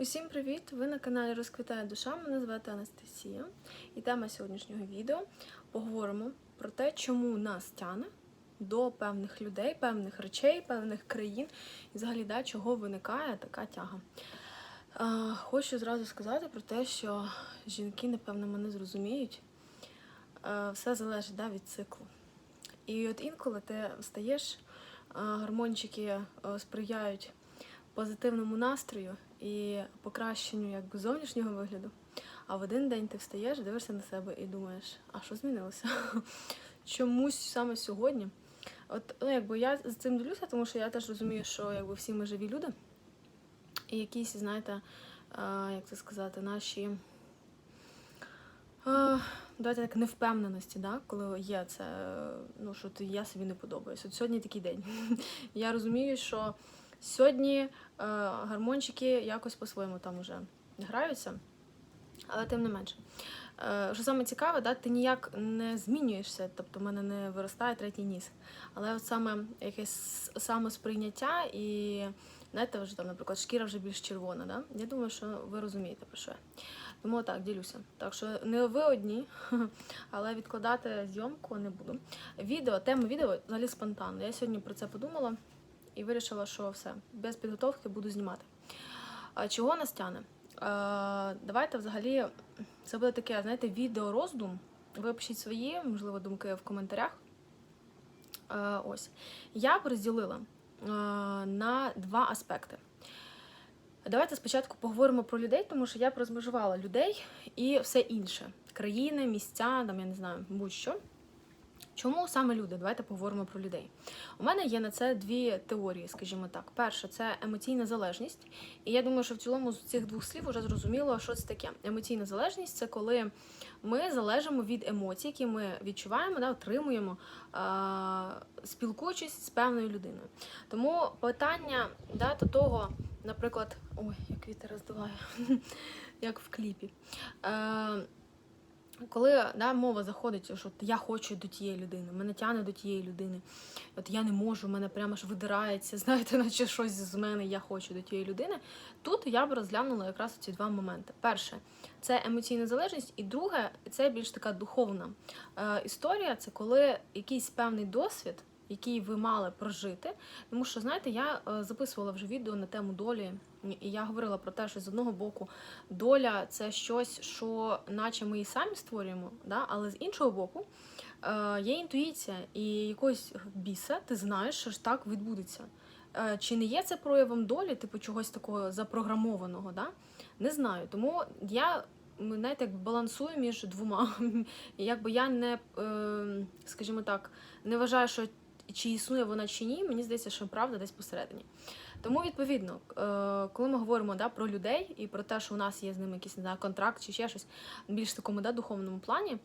Усім привіт! Ви на каналі Розквітає душа. Мене звати Анастасія. І тема сьогоднішнього відео поговоримо про те, чому нас тяне до певних людей, певних речей, певних країн, і взагалі да, чого виникає така тяга. Хочу зразу сказати про те, що жінки, напевно, мене зрозуміють. Все залежить да, від циклу. І от інколи ти встаєш, а, гормончики е, сприяють позитивному настрою і покращенню якби зовнішнього вигляду. А в один день ти встаєш, дивишся на себе і думаєш, а що змінилося? Чомусь саме сьогодні. От ну, якби я з цим ділюся, тому що я теж розумію, що якби всі ми живі люди, і якісь, знаєте, а, як це сказати, наші. Давайте так невпевненості, да? коли є це, ну що ти я собі не подобаюсь. От сьогодні такий день. Я розумію, що Сьогодні е, гармончики якось по-своєму там уже граються, але тим не менше. Е, що саме цікаве, да, ти ніяк не змінюєшся, тобто в мене не виростає третій ніс. Але от саме якесь самосприйняття і, знаєте, вже там, наприклад, шкіра вже більш червона. Да? Я думаю, що ви розумієте про що. Тому так, ділюся. Так що не ви одні, але відкладати зйомку не буду. Відео, тема відео взагалі спонтанно. Я сьогодні про це подумала і вирішила, що все, без підготовки буду знімати. Чого нас тяне? Давайте взагалі це буде таке, знаєте, відеороздум. Ви пишіть свої, можливо, думки в коментарях. Ось. Я б розділила на два аспекти. Давайте спочатку поговоримо про людей, тому що я б розмежувала людей і все інше: країни, місця, там я не знаю, будь-що. Чому саме люди? Давайте поговоримо про людей. У мене є на це дві теорії, скажімо так. Перша це емоційна залежність. І я думаю, що в цілому з цих двох слів вже зрозуміло, що це таке. Емоційна залежність це коли ми залежимо від емоцій, які ми відчуваємо, да, отримуємо, спілкуючись з певною людиною. Тому питання да, до того, наприклад, ой, як вітер роздуває, як в кліпі. Е, коли да, мова заходить, що я хочу до тієї людини, мене тягне до тієї людини, от я не можу, мене прямо ж видирається, знаєте, наче щось з мене, я хочу до тієї людини. Тут я б розглянула якраз ці два моменти. Перше, це емоційна залежність, і друге, це більш така духовна е, історія. Це коли якийсь певний досвід який ви мали прожити. Тому що, знаєте, я е, записувала вже відео на тему долі, і я говорила про те, що з одного боку доля це щось, що наче ми і самі створюємо, да? але з іншого боку. Е, є інтуїція і якогось біса, ти знаєш, що ж так відбудеться. Е, чи не є це проявом долі, типу чогось такого запрограмованого? Да? Не знаю. Тому я знаєте, як балансую між двома. Якби я не, скажімо так, не вважаю, що чи існує вона чи ні, мені здається, що правда десь посередині. Тому, відповідно, е, коли ми говоримо да, про людей і про те, що у нас є з ними якийсь не контракт чи ще щось більш такому да, духовному плані,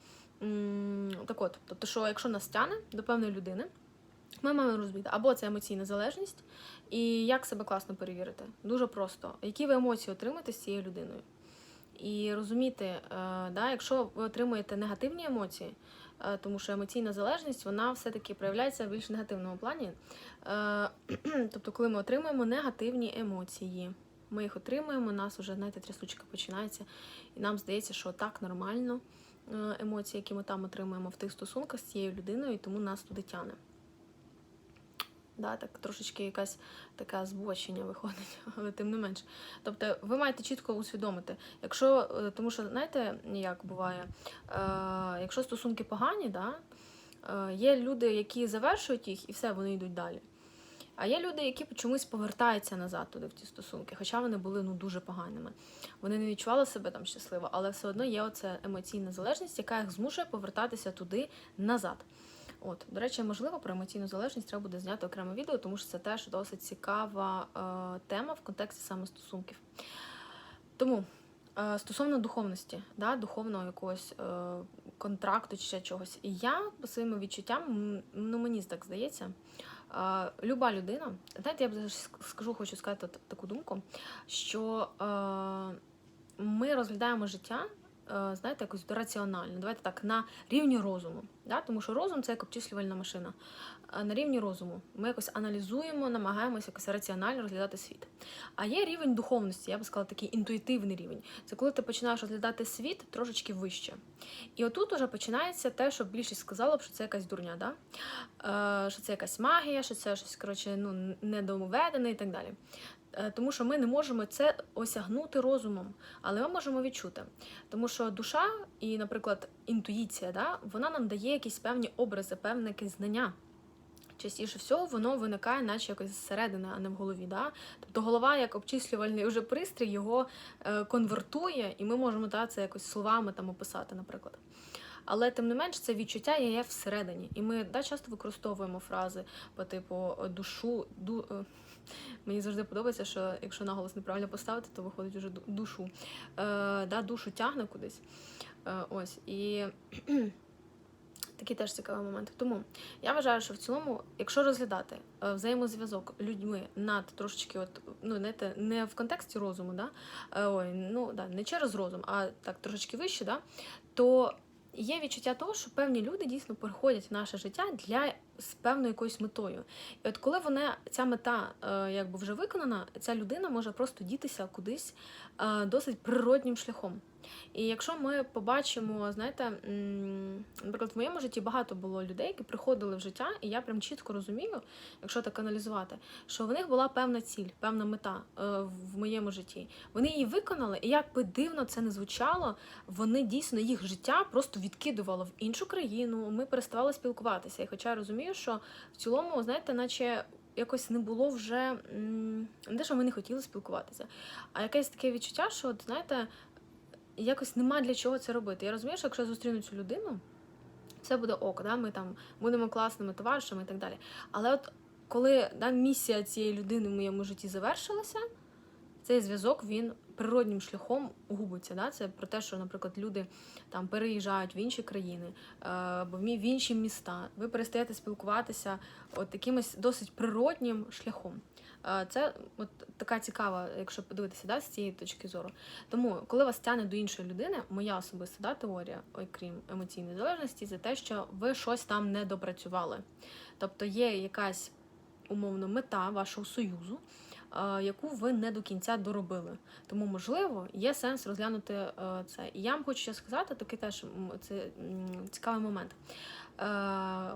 так от, тобто, що якщо нас тяне до певної людини, ми маємо розуміти, або це емоційна залежність, і як себе класно перевірити. Дуже просто, які ви емоції отримаєте з цією людиною. І розуміти, е, да, якщо ви отримуєте негативні емоції, Е, тому що емоційна залежність вона все-таки проявляється в більш негативному плані. Е, тобто, коли ми отримуємо негативні емоції, ми їх отримуємо, у нас вже знаєте, трясучка починається, і нам здається, що так нормально емоції, які ми там отримуємо в тих стосунках з цією людиною, і тому нас туди тяне. Да, так Трошечки якась таке збочення виходить, але тим не менш. Тобто ви маєте чітко усвідомити, якщо, е, тому що, знаєте, як буває, е, якщо стосунки погані, да, е, є люди, які завершують їх і все, вони йдуть далі. А є люди, які чомусь повертаються назад туди в ті стосунки, хоча вони були ну, дуже поганими. Вони не відчували себе там щасливо, але все одно є оця емоційна залежність, яка їх змушує повертатися туди назад. От, До речі, можливо, про емоційну залежність треба буде зняти окреме відео, тому що це теж досить цікава е, тема в контексті саме стосунків. Тому е, стосовно духовності, да, духовного якогось е, контракту чи ще чогось. Я по своїм відчуттям, ну мені так здається, е, люба людина, знаєте, я б скажу, хочу сказати таку думку, що е, ми розглядаємо життя. Е, знаєте, якось раціонально. Давайте так, на рівні розуму. Да? Тому що розум це як обчислювальна машина. На рівні розуму ми якось аналізуємо, намагаємося якось раціонально розглядати світ. А є рівень духовності, я би сказала, такий інтуїтивний рівень. Це коли ти починаєш розглядати світ трошечки вище. І отут уже починається те, що більшість сказала б, що це якась дурня, да? е, що це якась магія, що це щось коротше, ну, недоведене і так далі. Е, Тому що ми не можемо це осягнути розумом, але ми можемо відчути. Тому що душа і, наприклад, інтуїція, да, вона нам дає якісь певні образи, певне якесь знання. Частіше всього воно виникає, наче якось зсередини, а не в голові. Да? Тобто голова, як обчислювальний уже пристрій, його е, конвертує, і ми можемо да, це якось словами там описати, наприклад. Але тим не менш, це відчуття є всередині. І ми да, часто використовуємо фрази по типу душу. Ду... е, Мені завжди подобається, що якщо наголос неправильно поставити, то виходить уже душу. Е, да, душу тягне кудись. Е, ось. І такий теж цікавий момент. Тому я вважаю, що в цілому, якщо розглядати е, взаємозв'язок людьми над трошечки, от, ну, знаєте, не в контексті розуму, да? е, ой, ну, да, не через розум, а так трошечки вище, да? то є відчуття того, що певні люди дійсно приходять в наше життя для з певною якоюсь метою. І от коли вона ця мета е, якби вже виконана, ця людина може просто дітися кудись е, досить природнім шляхом. І якщо ми побачимо, знаєте, наприклад, в моєму житті багато було людей, які приходили в життя, і я прям чітко розумію, якщо так аналізувати, що в них була певна ціль, певна мета е, в моєму житті. Вони її виконали, і як би дивно це не звучало, вони дійсно їх життя просто відкидувало в іншу країну. Ми переставали спілкуватися. І хоча я розумію, що в цілому, знаєте, наче. Якось не було вже не те, що ми не хотіли спілкуватися, а якесь таке відчуття, що, знаєте, якось нема для чого це робити. Я розумію, що якщо я зустріну цю людину, все буде ок, да? ми там будемо класними товаришами і так далі. Але от коли да, місія цієї людини в моєму житті завершилася, цей зв'язок він природнім шляхом губиться. Да? Це про те, що, наприклад, люди там переїжджають в інші країни е, або в інші міста. Ви перестаєте спілкуватися от якимось досить природнім шляхом. Е, Це от така цікава, якщо подивитися да, з цієї точки зору. Тому, коли вас тягне до іншої людини, моя особиста да, теорія, окрім емоційної залежності, це те, що ви щось там не допрацювали. Тобто є якась умовно мета вашого союзу, е, яку ви не до кінця доробили. Тому, можливо, є сенс розглянути е, це. І я вам хочу сказати, такий теж це цікавий момент. Е,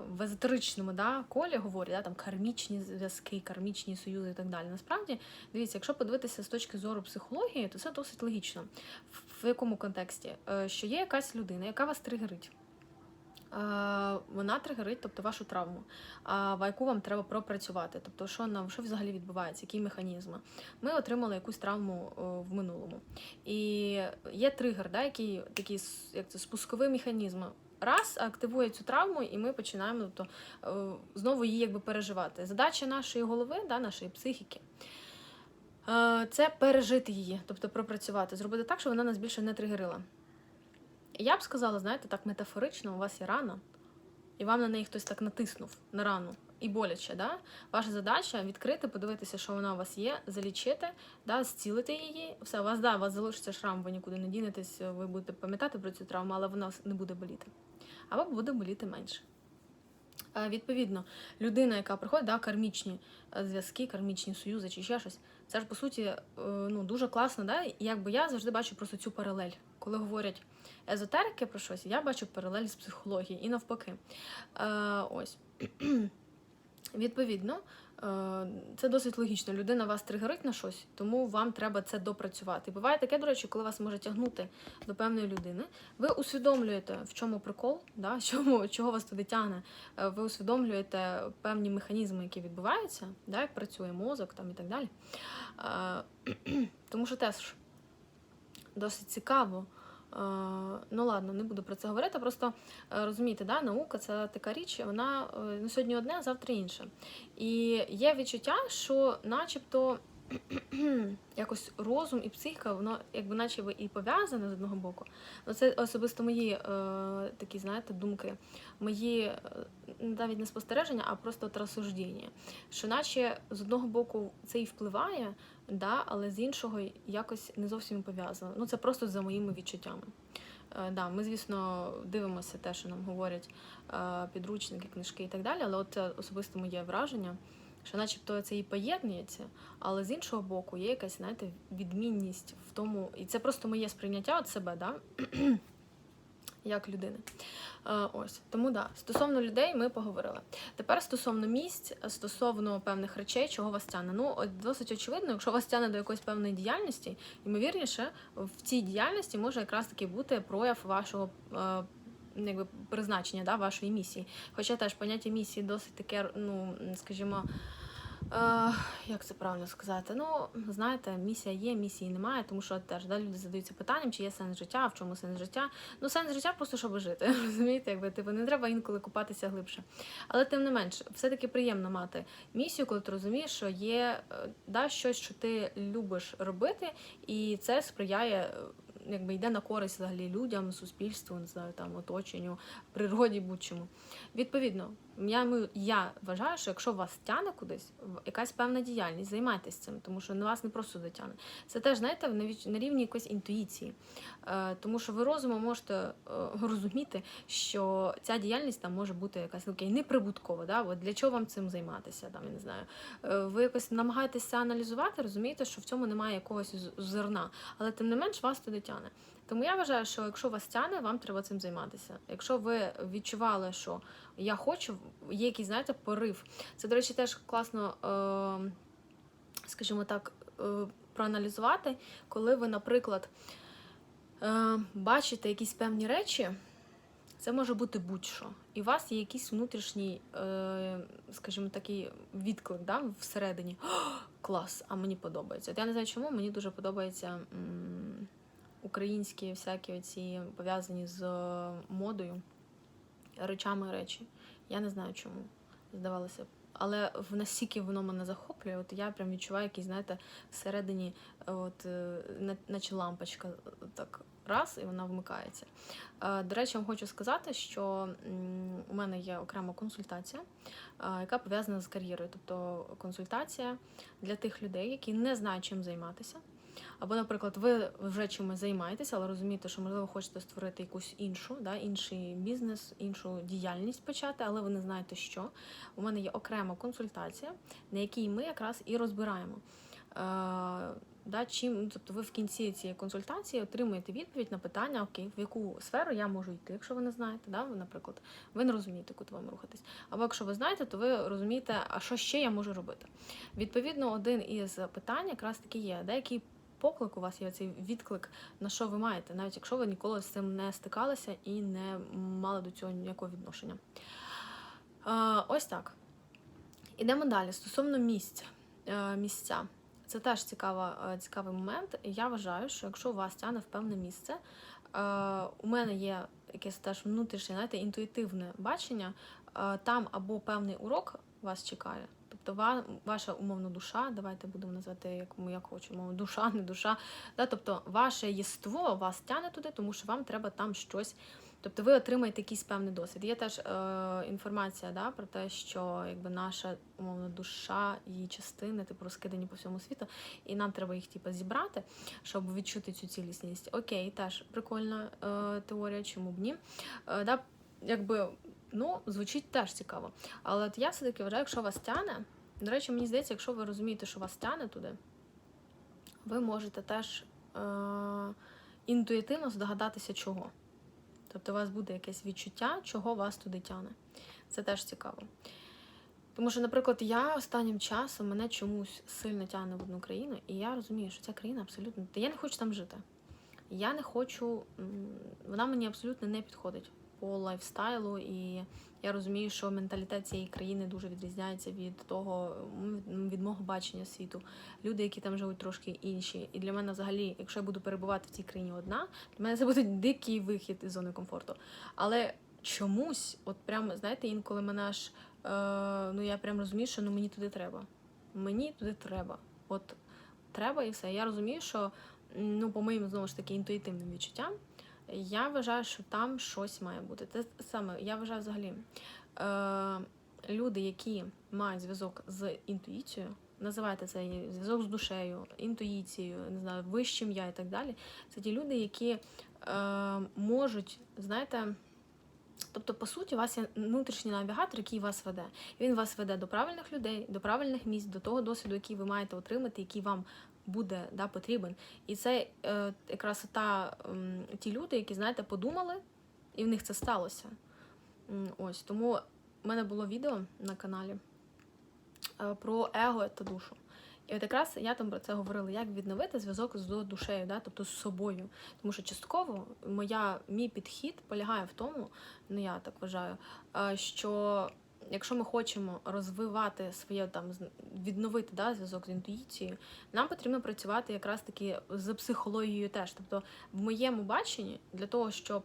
В езотеричному да, колі говорять, да, там кармічні зв'язки, кармічні союзи і так далі. Насправді, дивіться, якщо подивитися з точки зору психології, то це досить логічно. В, в якому контексті? Е, Що є якась людина, яка вас тригерить. Вона тригерить, тобто вашу травму, а яку вам треба пропрацювати. Тобто, що нам що взагалі відбувається, які механізми. Ми отримали якусь травму в минулому. І є тригер, да, який такий як це спусковий механізм. Раз активує цю травму, і ми починаємо тобто, знову її якби переживати. Задача нашої голови, да, нашої психіки. е, Це пережити її, тобто пропрацювати, зробити так, щоб вона нас більше не тригерила. Я б сказала, знаєте, так метафорично, у вас є рана, і вам на неї хтось так натиснув на рану. І боляче, да? Ваша задача відкрити, подивитися, що вона у вас є, залічити, да, зцілити її. Все, у вас да, у вас залишиться шрам, ви нікуди не дінетесь, ви будете пам'ятати про цю травму, але вона не буде боліти. Або буде боліти менше. Е, Відповідно, людина, яка приходить, да, кармічні е, зв'язки, кармічні союзи чи ще щось, це ж по суті е, ну, дуже класно. Да? Якби я завжди бачу просто цю паралель. Коли говорять езотерики про щось, я бачу паралель з психології і навпаки. Е, ось. Відповідно, е, це досить логічно. Людина вас тригерить на щось, тому вам треба це допрацювати. Буває таке, до речі, коли вас може тягнути до певної людини. Ви усвідомлюєте, в чому прикол, да, чому, чого вас туди тягне. Е, Ви усвідомлюєте певні механізми, які відбуваються, да, як працює мозок там, і так далі. Е, Тому що теж досить цікаво. Е, Ну ладно, не буду про це говорити. Просто е, розумієте, да, наука це така річ, вона е, ну, сьогодні одне, а завтра інше. І є відчуття, що, начебто, якось розум і психіка, воно якби наче і пов'язане з одного боку. Ну, це особисто мої е, такі, знаєте, думки, мої е, навіть не спостереження, а просто от розсуждення. Що наче з одного боку це і впливає, да, але з іншого якось не зовсім пов'язано. Ну, це просто за моїми відчуттями. Е, да, ми, звісно, дивимося те, що нам говорять е, підручники, книжки і так далі, але от це особисто моє враження, що начебто це і поєднується, але з іншого боку є якась, знаєте, відмінність в тому, і це просто моє сприйняття від себе, да? як людини. Е, Ось тому да, стосовно людей ми поговорили. Тепер стосовно місць, стосовно певних речей, чого вас тягне. Ну досить очевидно, якщо вас тягне до якоїсь певної діяльності, ймовірніше, в цій діяльності може якраз таки бути прояв вашого. е, Якби призначення да, вашої місії. Хоча теж поняття місії досить таке, ну скажімо, Е, як це правильно сказати? Ну, знаєте, місія є, місії немає, тому що теж да, люди задаються питанням, чи є сенс життя, в чому сенс життя. Ну, сенс життя просто щоб жити. Розумієте, якби типу не треба інколи купатися глибше. Але тим не менш, все-таки приємно мати місію, коли ти розумієш, що є е, да, щось, що ти любиш робити, і це сприяє. е, Якби йде на користь взагалі людям, суспільству, не знаю, там оточенню, природі, будь-чому. Відповідно, я, я вважаю, що якщо вас тягне кудись, якась певна діяльність, займайтесь цим, тому що на вас не просто дотягне. Це теж, знаєте, на рівні якоїсь інтуїції. Е, тому що ви розумом можете е, розуміти, що ця діяльність там може бути якась ну, окей, неприбуткова. Да? От для чого вам цим займатися? Там, я не знаю. Е, ви якось намагаєтеся аналізувати, розумієте, що в цьому немає якогось зерна, але тим не менш вас туди тягне. Тому я вважаю, що якщо вас тягне, вам треба цим займатися. Якщо ви відчували, що я хочу, є якийсь, знаєте, порив. Це, до речі, теж класно, е, скажімо так, е, проаналізувати, коли ви, наприклад, е, бачите якісь певні речі. Це може бути будь-що. І у вас є якийсь внутрішній, скажімо, такий відклик да, всередині. «О, клас, а мені подобається. От я не знаю чому, мені дуже подобається українські всякі оці пов'язані з е, модою, речами речі. Я не знаю чому, здавалося б. Але в настільки воно мене захоплює, от я прям відчуваю якийсь, знаєте, всередині, е, от, е, наче лампочка, так раз, і вона вмикається. До речі, вам хочу сказати, що у мене є окрема консультація, яка пов'язана з кар'єрою. Тобто консультація для тих людей, які не знають, чим займатися. Або, наприклад, ви вже чимось займаєтеся, але розумієте, що можливо хочете створити якусь іншу, да, інший бізнес, іншу діяльність почати, але ви не знаєте, що. У мене є окрема консультація, на якій ми якраз і розбираємо. Е, да, чим, ну, тобто ви в кінці цієї консультації отримуєте відповідь на питання, окей, в яку сферу я можу йти, якщо ви не знаєте, да, наприклад, ви не розумієте, куди вам рухатись. Або якщо ви знаєте, то ви розумієте, а що ще я можу робити. Відповідно, один із питань якраз таки є, да, поклик у вас є цей відклик, на що ви маєте, навіть якщо ви ніколи з цим не стикалися і не мали до цього ніякого відношення. Е, ось так. Ідемо далі. Стосовно місць, е, місця. Це теж цікава, е, цікавий момент. Я вважаю, що якщо вас тягне в певне місце, у мене є якесь теж внутрішнє, знаєте, інтуїтивне бачення, там або певний урок вас чекає. Тобто ваша умовно душа, давайте будемо назвати як як хочемо, душа, не душа. Да? Тобто ваше єство вас тягне туди, тому що вам треба там щось. Тобто ви отримаєте якийсь певний досвід. Є теж е, інформація да, про те, що якби наша умовно душа, її частини типу розкидані по всьому світу, і нам треба їх типу, зібрати, щоб відчути цю цілісність. Окей, теж прикольна е, теорія, чому б ні. Е, да, якби, ну, звучить теж цікаво. Але от я все-таки вважаю, якщо вас тяне, до речі, мені здається, якщо ви розумієте, що вас тяне туди, ви можете теж е, інтуїтивно здогадатися, чого. Тобто у вас буде якесь відчуття, чого вас туди тяне. Це теж цікаво. Тому що, наприклад, я останнім часом мене чомусь сильно тягне в одну країну, і я розумію, що ця країна абсолютно. Я не хочу там жити. Я не хочу, вона мені абсолютно не підходить по лайфстайлу, і я розумію, що менталітет цієї країни дуже відрізняється від того, від мого бачення світу. Люди, які там живуть, трошки інші. І для мене, взагалі, якщо я буду перебувати в цій країні одна, для мене це буде дикий вихід із зони комфорту. Але чомусь, от прямо, знаєте, інколи мене аж е, ну я прям розумію, що ну мені туди треба. Мені туди треба. От треба і все. Я розумію, що ну, по моїм знову ж таки інтуїтивним відчуттям, я вважаю, що там щось має бути. Те саме, я вважаю взагалі. Е, люди, які мають зв'язок з інтуїцією, називайте це зв'язок з душею, інтуїцією, не знаю, вищим я і так далі. Це ті люди, які е, можуть, знаєте. Тобто, по суті, у вас є внутрішній навігатор, який вас веде. Він вас веде до правильних людей, до правильних місць, до того досвіду, який ви маєте отримати, який вам буде да, потрібен. І це е, якраз та, ем, ті люди, які, знаєте, подумали, і в них це сталося. Ось тому в мене було відео на каналі е, про его та душу. І от якраз я там про це говорила, як відновити зв'язок з душею, да, тобто з собою. Тому що частково моя, мій підхід полягає в тому, ну я так вважаю, е, що якщо ми хочемо розвивати своє там відновити да, зв'язок з інтуїцією, нам потрібно працювати якраз таки з психологією теж. Тобто, в моєму баченні для того, щоб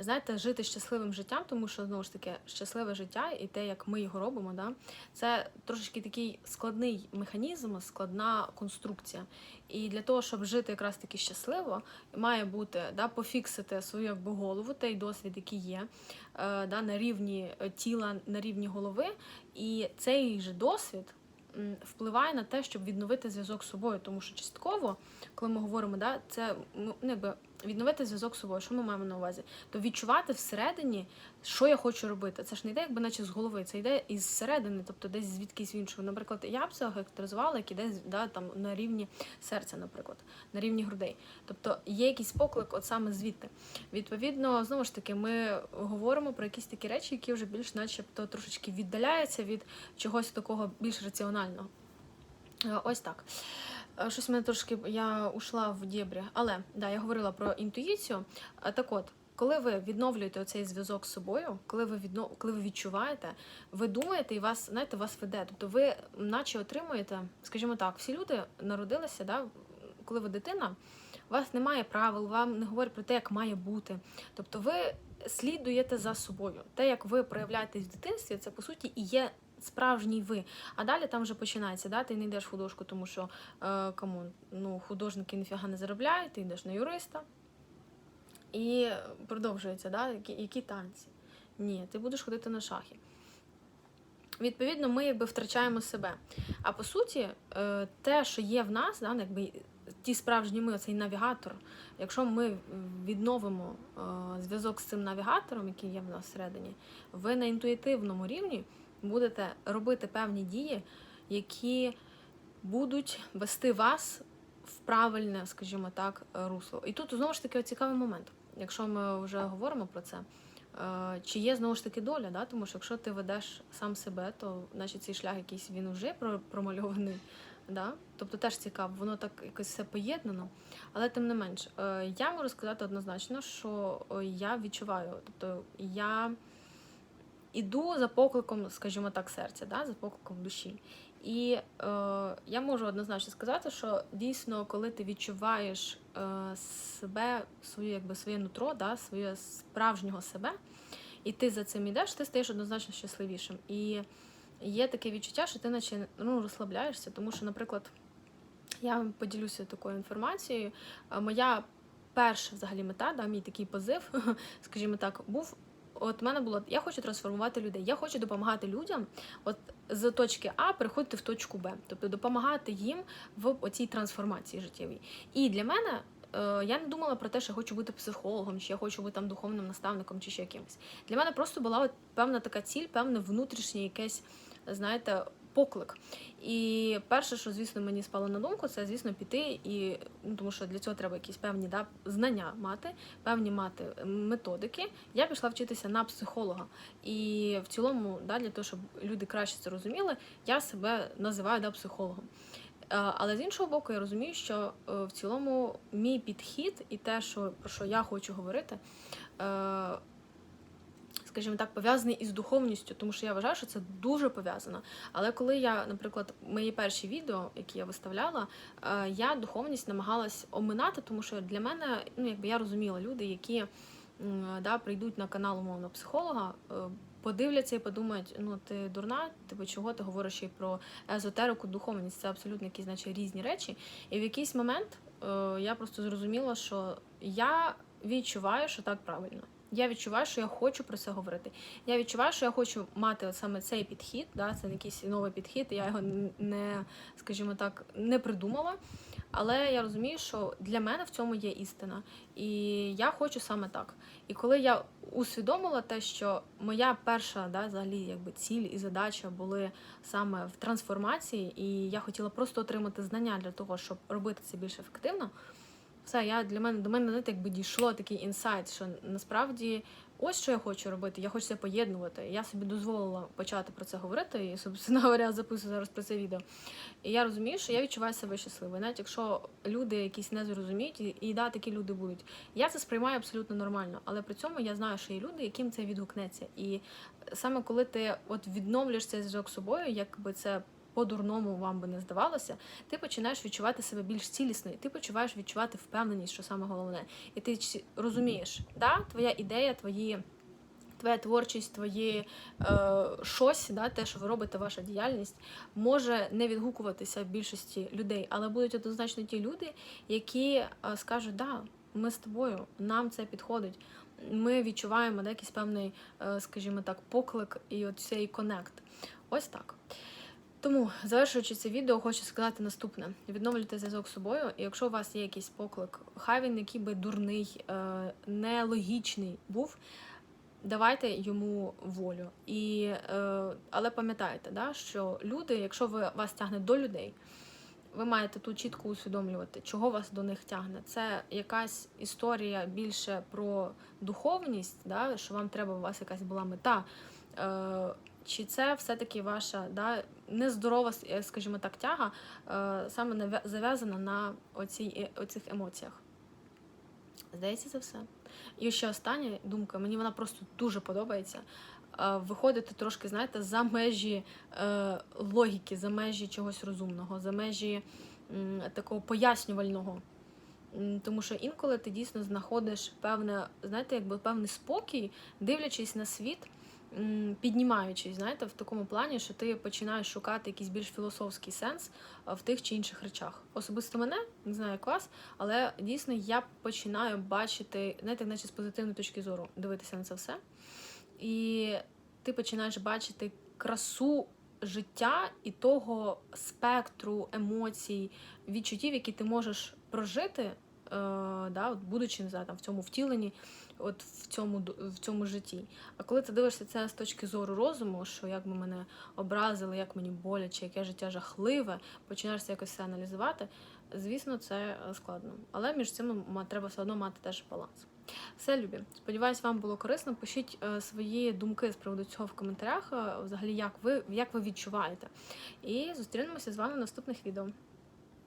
знаєте, жити щасливим життям, тому що знову ж таки щасливе життя і те, як ми його робимо, да, це трошечки такий складний механізм, складна конструкція. І для того, щоб жити якраз таки щасливо, має бути да, пофіксити свою якби голову, той досвід, який є, е, да, на рівні тіла, на рівні голови. І цей же досвід впливає на те, щоб відновити зв'язок з собою, тому що частково, коли ми говоримо, да, це ну, якби відновити зв'язок з собою, що ми маємо на увазі? То відчувати всередині, що я хочу робити. Це ж не йде, якби наче з голови, це йде із середини, тобто десь звідкись іншого. Наприклад, я б це характеризувала, як іде да, там на рівні серця, наприклад, на рівні грудей. Тобто є якийсь поклик, от саме звідти. Відповідно, знову ж таки, ми говоримо про якісь такі речі, які вже більш, начебто, трошечки віддаляються від чогось такого більш раціонального. Е, Ось так. Е, Щось мене трошки я ушла в дєбрі. Але да, я говорила про інтуїцію. Е, Так от, коли ви відновлюєте оцей зв'язок з собою, коли ви відно... коли ви відчуваєте, ви думаєте, і вас знаєте, вас веде. Тобто ви наче отримуєте, скажімо так, всі люди народилися, да, коли ви дитина, у вас немає правил, вам не говорять про те, як має бути. Тобто ви слідуєте за собою. Те, як ви проявляєтесь в дитинстві, це по суті і є справжній ви. А далі там вже починається, да? ти не йдеш в художку, тому що е, кому ну, художники ніфіга не заробляють, ти йдеш на юриста. І продовжується, да? які, які танці. Ні, ти будеш ходити на шахи. Відповідно, ми якби втрачаємо себе. А по суті, е, те, що є в нас, да, якби ті справжні ми, цей навігатор, якщо ми відновимо е, зв'язок з цим навігатором, який є в нас всередині, ви на інтуїтивному рівні будете робити певні дії, які будуть вести вас в правильне, скажімо так, русло. І тут знову ж таки цікавий момент, якщо ми вже говоримо про це. Е, Чи є знову ж таки доля, да? тому що якщо ти ведеш сам себе, то значить цей шлях якийсь він про- промальований. Да? Тобто теж цікаво, воно так якось все поєднано. Але тим не менш, е, я можу сказати однозначно, що е, я відчуваю, тобто я іду за покликом, скажімо так, серця, да? за покликом душі. І е, я можу однозначно сказати, що дійсно, коли ти відчуваєш е, себе, свою, якби своє нутро, да, своє справжнього себе, і ти за цим йдеш, ти стаєш однозначно щасливішим. І є таке відчуття, що ти наче ну, розслабляєшся, тому що, наприклад, я вам поділюся такою інформацією. Е, Моя перша взагалі мета, да, мій такий позив, скажімо так, був. От в мене було, я хочу трансформувати людей, я хочу допомагати людям, от з точки А переходити в точку Б, тобто допомагати їм в оцій трансформації життєвій. І для мене е, я не думала про те, що я хочу бути психологом, чи я хочу бути там духовним наставником, чи ще якимось. Для мене просто була от певна така ціль, певне внутрішнє якесь, знаєте, поклик. І перше, що, звісно, мені спало на думку, це, звісно, піти і ну, тому що для цього треба якісь певні да, знання мати, певні мати методики. Я пішла вчитися на психолога. І в цілому, да, для того, щоб люди краще це розуміли, я себе називаю да, психологом. Е, Але з іншого боку, я розумію, що е, в цілому мій підхід і те, що, про що я хочу говорити, е, скажімо так, пов'язаний із духовністю, тому що я вважаю, що це дуже пов'язано. Але коли я, наприклад, мої перші відео, які я виставляла, е, я духовність намагалась оминати, тому що для мене, ну якби я розуміла люди, які да, прийдуть на канал умовно психолога, е, подивляться і подумають, ну ти дурна, типу, чого ти говориш й про езотерику, духовність, це абсолютно якісь значить, різні речі. І в якийсь момент е, я просто зрозуміла, що я відчуваю, що так правильно. Я відчуваю, що я хочу про це говорити. Я відчуваю, що я хочу мати саме цей підхід. Да, це якийсь новий підхід. Я його не, скажімо так, не придумала. Але я розумію, що для мене в цьому є істина, і я хочу саме так. І коли я усвідомила те, що моя перша да, взагалі, якби ціль і задача були саме в трансформації, і я хотіла просто отримати знання для того, щоб робити це більш ефективно. Все, я для мене до мене знаєте, якби дійшло такий інсайт, що насправді ось що я хочу робити. Я хочу це поєднувати. Я собі дозволила почати про це говорити, і собственно говоря, записую зараз про це відео. І я розумію, що я відчуваю себе щасливою. Навіть якщо люди якісь не зрозуміють, і, да, такі люди будуть. Я це сприймаю абсолютно нормально, але при цьому я знаю, що є люди, яким це відгукнеться. І саме коли ти от відновлюєш цей зв'язок з собою, якби це по-дурному вам би не здавалося, ти починаєш відчувати себе більш цілісною, ти почуваєш відчувати впевненість, що саме головне. І ти розумієш, да, твоя ідея, твої. Твоя творчість, твої е, щось, да, те, що ви робите, ваша діяльність, може не відгукуватися в більшості людей, але будуть однозначно ті люди, які е, скажуть, да, ми з тобою, нам це підходить. Ми відчуваємо да, якийсь певний, е, скажімо так, поклик і от цей конект. Ось так. Тому, завершуючи це відео, хочу сказати наступне: відновлюйте зв'язок з собою. І якщо у вас є якийсь поклик, хай він який би дурний, е, нелогічний був, давайте йому волю. І, е, але пам'ятайте, да, що люди, якщо ви вас тягне до людей, ви маєте тут чітко усвідомлювати, чого вас до них тягне. Це якась історія більше про духовність, да, що вам треба, у вас якась була мета. Е, чи це все-таки ваша да, нездорова, е, скажімо так, тяга, е, саме зав'язана на оцій, е, оцих емоціях? Здається, це все. І ще остання думка, мені вона просто дуже подобається. Виходити трошки, знаєте, за межі логіки, за межі чогось розумного, за межі такого пояснювального. Тому що інколи ти дійсно знаходиш певне, знаєте, якби певний спокій, дивлячись на світ, піднімаючись, знаєте, в такому плані, що ти починаєш шукати якийсь більш філософський сенс в тих чи інших речах. Особисто мене, не знаю, як вас, але дійсно я починаю бачити, знаєте, наче з позитивної точки зору дивитися на це все. І ти починаєш бачити красу життя і того спектру емоцій, відчуттів, які ти можеш прожити, е, да, от будучи не знаю, там, в цьому втіленні, от в цьому, в цьому житті. А коли ти дивишся це з точки зору розуму, що як би мене образили, як мені боляче, яке життя жахливе, починаєш це якось все аналізувати, звісно, це е, складно. Але між цим треба все одно мати теж баланс. Все, любі. Сподіваюсь, вам було корисно. Пишіть е, свої думки з приводу цього в коментарях. е, Взагалі, як ви, як ви відчуваєте. І зустрінемося з вами в наступних відео.